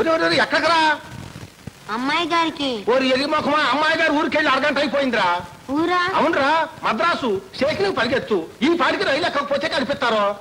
ఎక్కడికరా? అమ్మాయి గారికి. ఓరి ఎగి మొఖమా అమ్మాయి గారు ఊరికెళ్ళి అరగంట అయిపోయిందిరా. ఊరా? అవునరా మద్రాసు స్టేషన్ పరిగెత్తు. ఈ పాడికి రైలు ఎక్కకపోతే కనిపిస్తారో.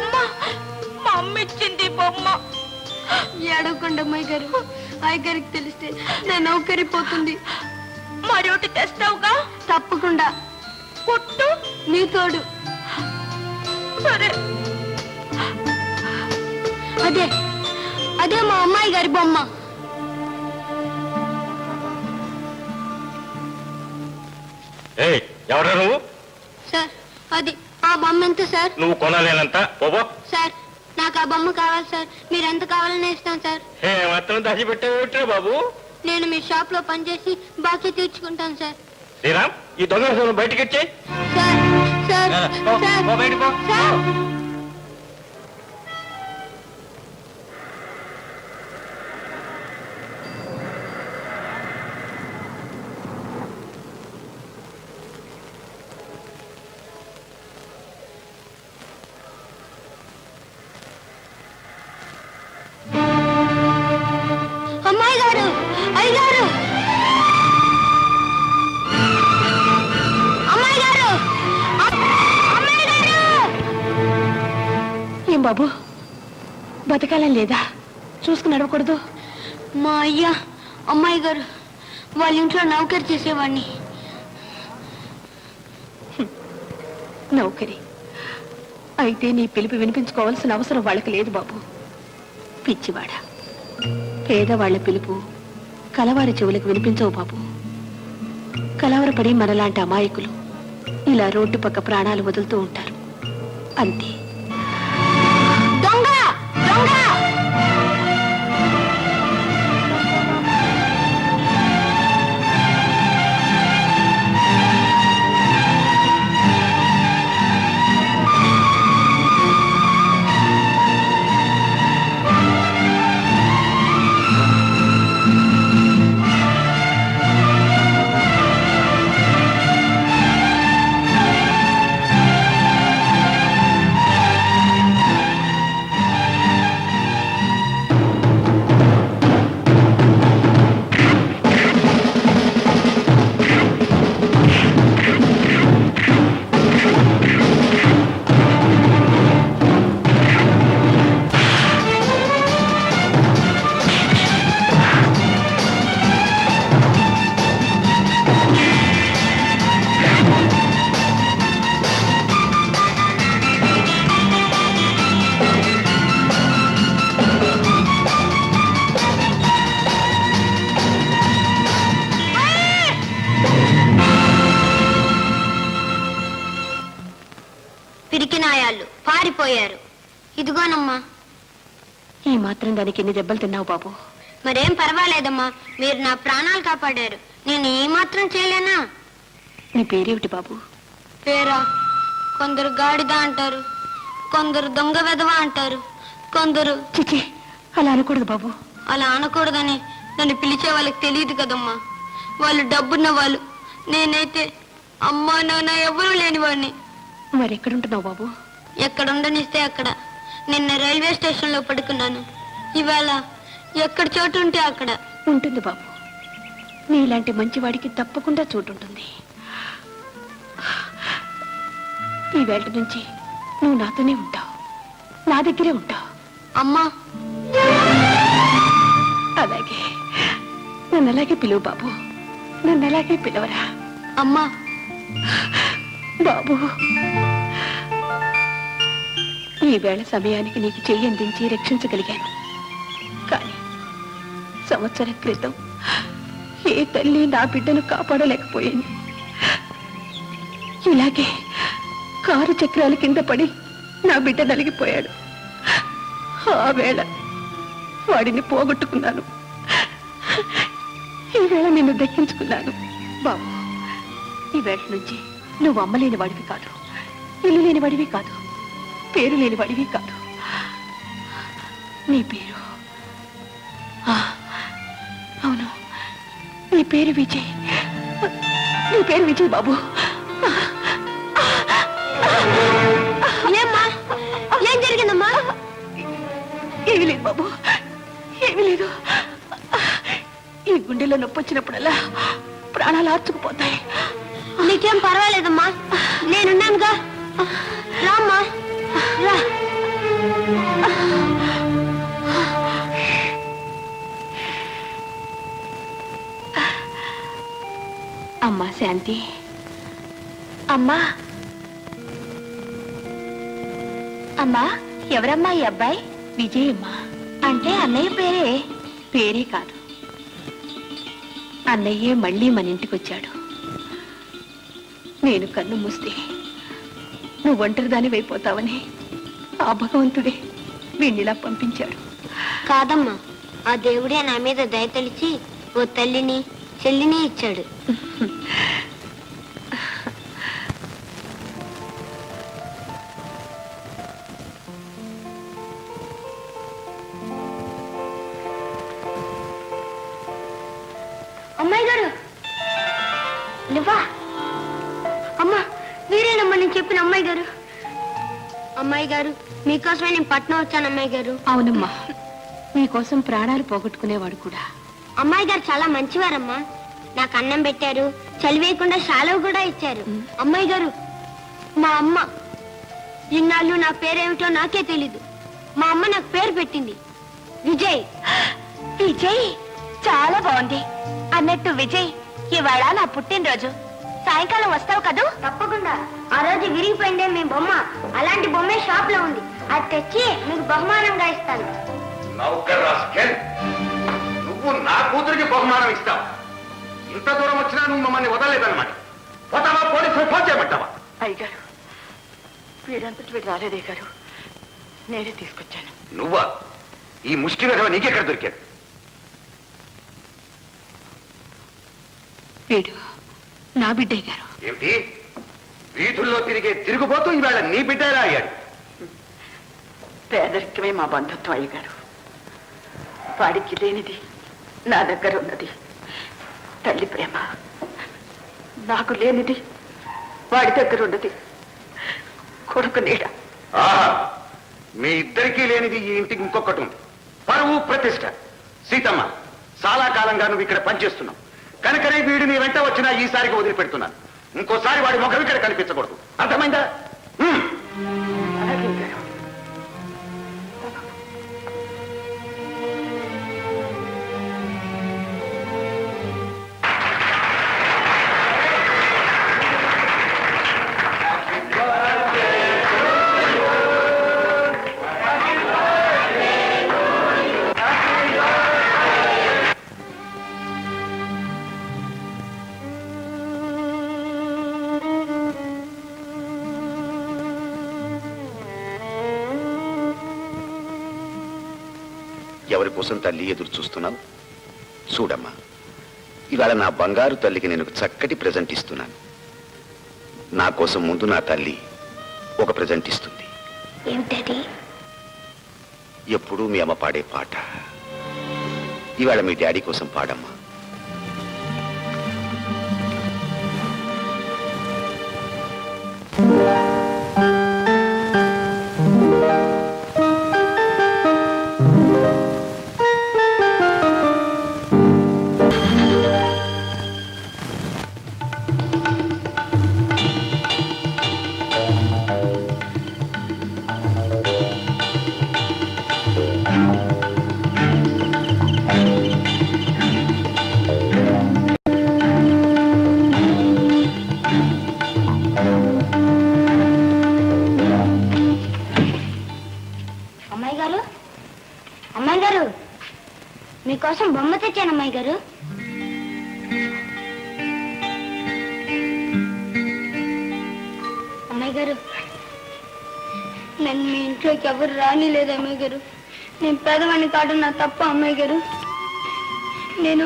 బొమ్మ మా అమ్మ ఇచ్చింది బొమ్మ. ఏడవకండి అమ్మాయి గారు. అయ్య గారికి తెలిస్తే నా నౌకరిపోతుంది. మరొకటి తెస్తావుగా? తప్పకుండా. పుట్టు నీ తోడు. సరే. అదే అదే మా అమ్మాయి గారి బొమ్మ. ఏయ్ ఎవరా నువ్వు? సార్ అది. ఆ బొమ్మ ఎంత సార్? నువ్వు కొనలేనంత? ఓబో సార్ నాకు ఆ బొమ్మ కావాలి సార్. మీరు ఎంత కావాలని ఇస్తాను సార్. ఏ మాత్రం దాచిపెట్టావుట్రా బాబు. నేను మీ షాప్లో పనిచేసి బాకీ తీర్చుకుంటాను సార్. శ్రీరామ్ ఈ దొంగ బయటికి సార్ సార్ సార్. బతకాలం లేదా? చూసుకుని నడవకూడదు. మా అయ్య అమ్మాయి గారు వాళ్ళ ఇంట్లో నౌకరు చేసేవాడిని. నౌకరి? అయితే నీ పిలుపు వినిపించుకోవాల్సిన అవసరం వాళ్ళకి లేదు బాబు. పిచ్చివాడ. పేదవాళ్ళ పిలుపు కలవారి చెవులకు వినిపించవు బాబు. కలవరపడి మనలాంటి అమాయకులు ఇలా రోడ్డు పక్క ప్రాణాలు వదులుతూ ఉంటారు. అంతే. పారిపోయారు ఇదిగోనమ్మా. ఈ మాత్రం దానికి ఎన్ని దెబ్బలు తిన్నావు బాబు? మరేం పర్వాలేదమ్మా. మీరు నా ప్రాణాలు కాపాడారు. నేను ఏ మాత్రం చేయలేనా? నీ పేరేమిటి బాబు? పేరా. కొందరు గాడిద అంటారు. కొందరు దొంగ వెధవ అంటారు. కొందరు చిచి అలా అనకూడదు బాబు. అలా అనకూడదని నన్ను పిలిచే వాళ్ళకి తెలియదు కదమ్మా. వాళ్ళు డబ్బున్న వాళ్ళు నేనైతే అమ్మా నాన్న ఎవరూ లేని వాడిని మరి ఎక్కడుంటున్నావు బాబు? ఎక్కడ ఉండనిస్తే అక్కడ. నిన్న రైల్వే స్టేషన్లో పడుకున్నాను. ఇవాళ ఎక్కడ చోటు ఉంటే అక్కడ. ఉంటుంది బాబు. నీలాంటి మంచివాడికి తప్పకుండా చోటుంటుంది. ఈ వేళ నుంచి నువ్వు నాతోనే ఉంటావు. నా దగ్గరే ఉంటావు. అమ్మా. అలాగే. నన్ను అలాగే పిలువు బాబు. నన్ను అలాగే పిలవరా. అమ్మా. బాబు. ఈ వేళ సమయానికి నీకు చెయ్యి అందించి రక్షించగలిగాను. కానీ సంవత్సరం క్రితం ఏ తల్లి నా బిడ్డను కాపాడలేకపోయింది. ఇలాగే కారు చక్రాల కింద పడి నా బిడ్డ నలిగిపోయాడు. ఆ వేళ వాడిని పోగొట్టుకున్నాను. ఈ వేళ నిన్ను దక్కించుకున్నాను. బాబు ఈ వేళ నుంచి నువ్వు అమ్మలేని వాడివి కాదు. ఇల్లు లేని వాడివి కాదు. పేరు లేని వాడివి కాదు. నీ పేరు. అవును. నీ పేరు విజయ్. నీ పేరు విజయ్ బాబు. ఏం జరిగిందమ్మా? ఏమీ లేదు బాబు. ఏమీ లేదు. ఈ గుండెలో నొప్పి వచ్చినప్పుడల్లా ప్రాణాలు ఆర్చుకుపోతాయి. నీకేం పర్వాలేదమ్మా? నేనున్నానుగా. రామ్మా. అమ్మా శాంతి. అమ్మా. అమ్మా ఎవరమ్మా ఈ అబ్బాయి? విజయమ్మా. అంటే అన్నయ్య పేరే? పేరే కాదు. అన్నయ్యే మళ్ళీ మన ఇంటికి వచ్చాడు నేను కన్ను మూస్తే నువ్వు ఒంటరిదాని అయిపోతావని ఆ భగవంతుడే వీణ్ణిలా పంపించాడు. కాదమ్మా ఆ దేవుడే నా మీద దయతలిచి ఓ తల్లిని చెల్లిని ఇచ్చాడు. అమ్మాయి గారు నువ్వా? అమ్మా మీరేనమ్మా నేను చెప్పిన అమ్మాయి గారు. అమ్మాయి గారు మీకోసమే నేను పట్నం వచ్చాను అమ్మాయి గారు. అవునమ్మా. నీకోసం ప్రాణాలు పోగొట్టుకునేవాడు కూడా. అమ్మాయి గారు చాలా మంచివారమ్మా. నాకు అన్నం పెట్టారు చలివేయకుండా శాలవు కూడా ఇచ్చారు. అమ్మాయి గారు మా అమ్మ. ఇన్నాళ్ళు నా పేరేమిటో నాకే తెలీదు. మా అమ్మ నాకు పేరు పెట్టింది. విజయ్. విజయ్? చాలా బాగుంది. అన్నట్టు విజయ్ ఇవాళ నా పుట్టినరోజు. సాయంకాలం వస్తావు కదూ? తప్పకుండా. ఆ రోజు విరిగిపోయిందే మీ బొమ్మ. అలాంటి బొమ్మే షాప్లో ఉంది. అది తెచ్చి మీకు బహుమానంగా ఇస్తాను. నువ్వు నా కూతురికి బహుమానం ఇస్తావు. ఇంత దూరం వచ్చినా నువ్వు మమ్మల్ని వదలలేదన్నమాట. పోతావా? పోలీసులు ఫోన్ చేయమంటావా? అయ్యగారు వీడంతటి వీడు రాలేదే గారు నేనే తీసుకొచ్చాను. నువ్వా? ఈ ముష్టి విధవ నీకెక్కడ దొరికాడు వీడు నా బిడ్డే గారు. ఏమిటి? వీధుల్లో తిరిగే తిరుగుబోతూ ఈవేళ నీ బిడ్డ ఎలా అయ్యాడు? పేదరికమే మా బంధుత్వం అయ్యగారు. వాడికి లేనిది నా దగ్గర ఉన్నది. తల్లి ప్రేమ నాకు లేనిది వాడి దగ్గర ఉన్నది. కొడుకు నీడ. ఆహా! మీ ఇద్దరికీ లేనిది ఈ ఇంటికి ఇంకొకటి ఉంది. పరువు ప్రతిష్ట. సీతమ్మ చాలా కాలంగా నువ్వు ఇక్కడ పనిచేస్తున్నావు. కనుకనే వీడు మీ వెంట వచ్చినా ఈసారికి వదిలిపెడుతున్నాను. ఇంకోసారి వాడి ముఖం ఇక్కడ కనిపించకూడదు. అర్థమైందా? ఎవరి కోసం తల్లి ఎదురు చూస్తున్నావు? చూడమ్మా ఇవాళ నా బంగారు తల్లికి నేను చక్కటి ప్రజెంట్ ఇస్తున్నాను. నా కోసం ముందు నా తల్లి ఒక ప్రజెంట్ ఇస్తుంది. ఏమిటది? ఎప్పుడూ మీ అమ్మ పాడే పాట. ఇవాళ మీ డాడీ కోసం పాడమ్మా. అమ్మాయి గారు. అమ్మాయి గారు నన్ను మీ ఇంట్లోకి ఎవరు రానిలేదు అమ్మాయి గారు. నేను పేదవాడిని కాదు నా తప్ప అమ్మాయి గారు. నేను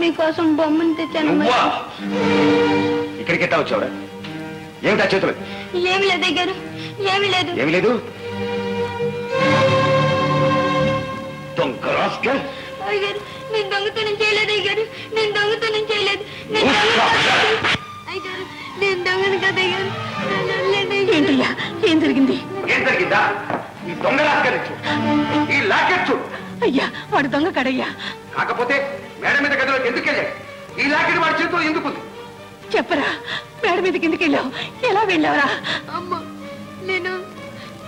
మీకోసం బొమ్మను తెచ్చాను అమ్మాయి నువ్వా గారు. ఇక్కడికి ఎట్టా వచ్చావురా? ఏమిటా చేతులు? ఏమి లేదు అయ్య గారు ఏమి లేదు. ఏమి లేదు? దొంగ రాస్కెల్. అయ్య గారు నేను దొంగతనం చేయలేదు అయ్య గారు నేను దొంగతనం చేయలేదు. నేను దొంగను కదా అయ్య గారు నన్ను వదిలేయండి అయ్య గారు. ఏంటయ్యా ఏం జరిగింది? ఏం జరిగిందా? ఈ దొంగ ఈ లాకెట్ చూడు. అయ్యా వాడు దొంగ కడయ్యా. కాకపోతే మేడ మీద గదిలోకి ఎందుకు వెళ్ళాడు? ఈ లాకెట్ వాడి ఎందుకుంది చెప్పరా మేడ మీద కిందకి వెళ్ళావు? ఎలా వెళ్ళావురా? అమ్మ నేను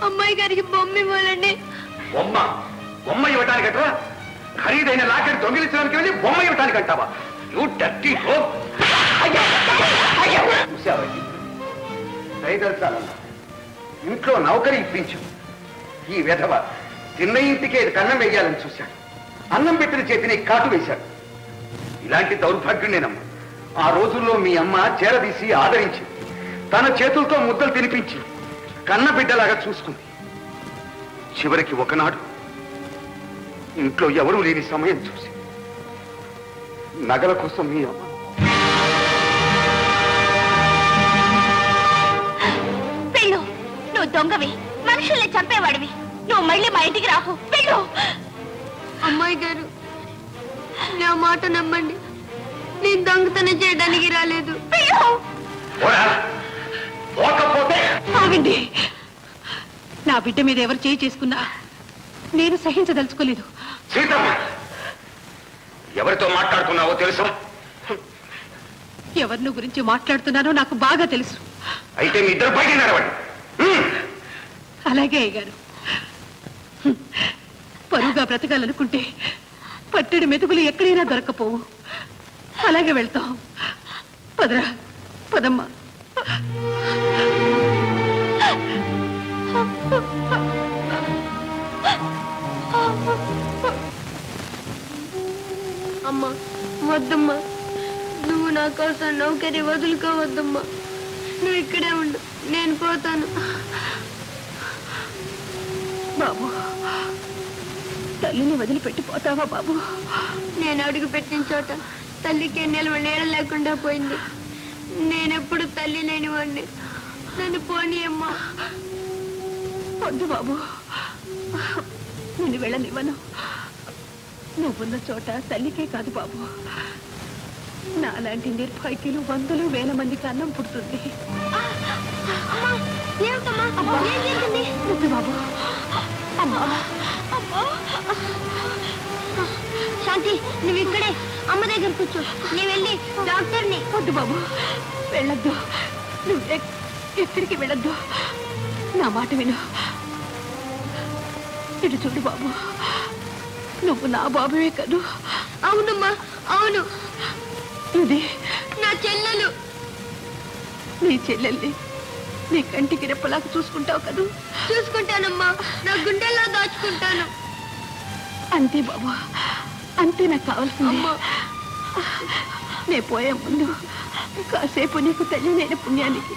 అమ్మాయి గారికి బొమ్మ ఇవ్వాలండి. బొమ్మ? బొమ్మ ఇవ్వటానికి అట్రా ఖరీదైన లాకెట్ దొంగిలించడానికి వెళ్ళి బొమ్మ ఇవ్వటానికి అంటావా? యూ డర్టీ దయదలచాలన్నా ఇంట్లో? నౌకరి ఇప్పించు. ఈ విధవ తిన్న ఇంటికే కన్నం వేయాలని చూశాడు. అన్నం పెట్టిన చేతిని కాటు వేశాడు. ఇలాంటి దౌర్భాగ్యుడేనమ్మా ఆ రోజుల్లో మీ అమ్మ చేరదీసి ఆదరించి తన చేతులతో ముద్దలు తినిపించి కన్న బిడ్డలాగా చూసుకుంది. చివరికి ఒకనాడు ఇంట్లో ఎవరూ లేని సమయం చూసి. నగల కోసం మీ అమ్మ. వెళ్ళు. నువ్వు దొంగవి. మనుషుల్ని చంపేవాడివి. నువ్వు మళ్ళీ మా ఇంటికి రాకు. వెళ్ళు. అమ్మాయి గారు నా మాట నమ్మండి. నేను దొంగతనం చేయడానికి రాలేదు. ఆగండి. నా బిడ్డ మీద ఎవరు చేయి చేసుకున్నా నేను సహించదలుచుకోలేదు. సీతమ్మ ఎవరితో మాట్లాడుతున్నావో తెలుసా? ఎవరిని గురించి మాట్లాడుతున్నానో నాకు బాగా తెలుసు. అయితే మీ ఇద్దరు బయట నడవండి. అలాగే అయ్యగారు. హ్మ్. పరువుగా బ్రతకాలనుకుంటే పట్టెడు మెతుకులు ఎక్కడైనా దొరకపోవు. అలాగే వెళ్తాం. పదరా పదమ్మా. వద్దమ్మా. నువ్వు నా కోసం నౌకరి వదులుకోవద్దమ్మా. నువ్వు ఇక్కడే ఉండు. నేను పోతాను. బాబు తల్లిని వదిలిపెట్టిపోతావా బాబు? నేను అడుగు పెట్టిన చోట తల్లికి నిల్వ నీడ లేకుండా పోయింది. నేనెప్పుడు తల్లి లేని వాడిని నన్ను పోనీ అమ్మా. వద్దు బాబు. నేను వెళ్ళనివ్వను. నువ్వున్న చోట తల్లికే కాదు బాబు. నాలాంటి నిర్భాగ్యులు వందలు వేల మందికి అన్నం పుడుతుంది. బాబు. శాంతి నువ్వు ఇక్కడే. అమ్మ దగ్గర కూర్చో. నేను వెళ్ళి డాక్టర్ని. వద్దు బాబు. వెళ్ళొద్దు. నువ్వు ఎక్- ఎక్కడికి వెళ్ళొద్దు. నా మాట విను. ఇటు చూడు బాబు. నువ్వు నా బాబువే కదూ. అవునమ్మా అవును. ఇది నా చెల్లెలు. నీ చెల్లెల్ని నీ కంటికి రెప్పలాగా చూసుకుంటావు కదూ. చూసుకుంటానమ్మా నా గుండెల్లో దాచుకుంటాను. అంతే బాబు అంతే నాకు కావాల్సింది. అమ్మా. నే పోయే ముందు కాసేపు నీకు తెలియలేని పుణ్యానికి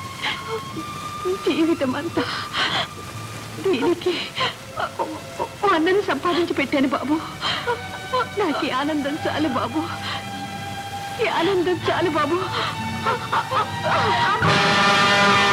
జీవితం అంతా దీనికి ఓ అన్నని సంపాదించి పెట్టాను బాబు. నాకు ఆనందం చాలు బాబు. ఈ ఆనందం చాలు బాబు.